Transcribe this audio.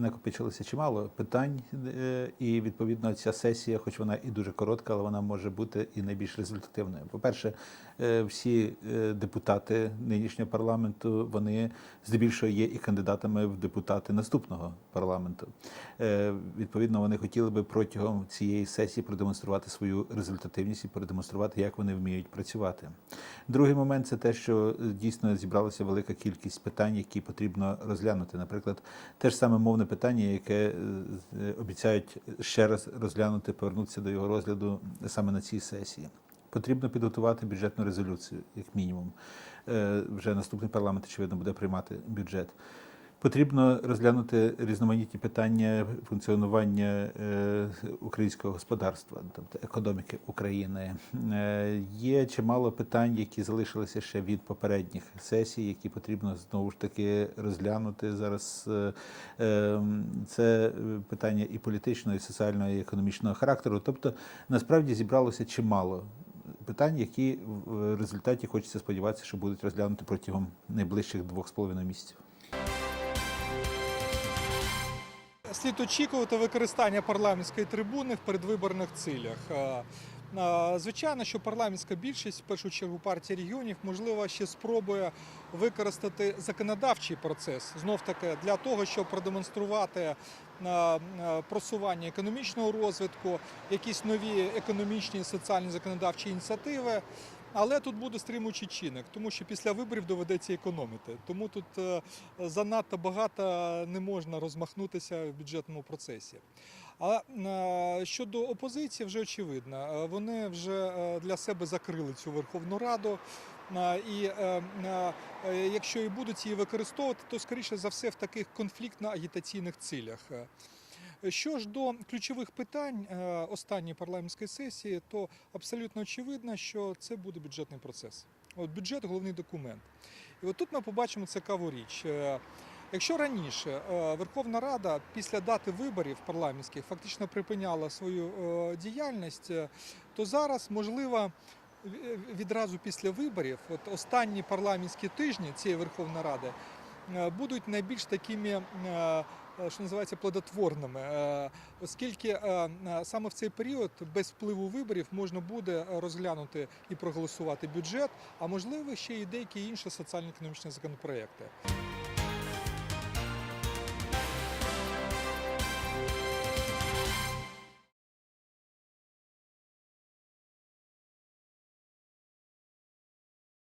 накопичилося чимало питань, е, і відповідно ця сесія, хоч вона і дуже коротка, але вона може бути і найбільш результативною. По-перше, е, всі е, депутати нинішнього парламенту вони здебільшого є і кандидатами в депутати наступного парламенту. Відповідно, вони хотіли би протягом цієї сесії продемонструвати свою результативність і продемонструвати, як вони вміють працювати. Другий момент це те, що дійсно зібралася велика кількість питань, які потрібно розглянути. Наприклад, те ж саме мовне питання, яке е, обіцяють ще раз розглянути, повернутися до його розгляду саме на цій сесії. Потрібно підготувати бюджетну резолюцію, як мінімум. Е, Вже наступний парламент, очевидно, буде приймати бюджет. Потрібно розглянути різноманітні питання функціонування е, українського господарства, тобто економіки України. Е, Є чимало питань, які залишилися ще від попередніх сесій, які потрібно знову ж таки розглянути зараз. Е, е, Це питання і політичного, і соціального, і економічного характеру. Тобто, насправді зібралося чимало питань, які в результаті хочеться сподіватися, що будуть розглянути протягом найближчих двох з половиною місяців. Слід очікувати використання парламентської трибуни в передвиборних цілях. Е, е, Звичайно, що парламентська більшість, в першу чергу партія регіонів, можливо, ще спробує використати законодавчий процес знов таки для того, щоб продемонструвати е, просування економічного розвитку, якісь нові економічні і соціальні законодавчі ініціативи. Але тут буде стримуючий чинник, тому що після виборів доведеться економити. Тому тут е, занадто багато не можна розмахнутися в бюджетному процесі. А е, щодо опозиції, вже очевидно, Е, вони вже для себе закрили цю Верховну Раду. І якщо і будуть її використовувати, то скоріше за все в таких конфліктно-агітаційних цілях. Що ж до ключових питань е, останньої парламентської сесії, то абсолютно очевидно, що це буде бюджетний процес. От бюджет головний документ. І от тут ми побачимо цікаву річ. Е, Якщо раніше е, Верховна Рада після дати виборів парламентських фактично припиняла свою діяльність, то зараз можливо відразу після виборів, от останні парламентські тижні цієї Верховної Ради будуть найбільш такими, е, е, що називається, плодотворними, е, оскільки е, е, саме в цей період без впливу виборів можна буде розглянути і проголосувати бюджет, а можливо ще й деякі інші соціально-економічні законопроекти.